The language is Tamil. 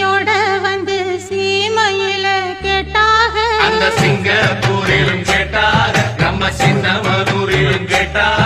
சிலையோட வந்து சீமையில கேட்டாக. அந்த சிங்கப்பூரிலும் கேட்டாக நம்ம சின்ன மதுரிலும் கேட்டாக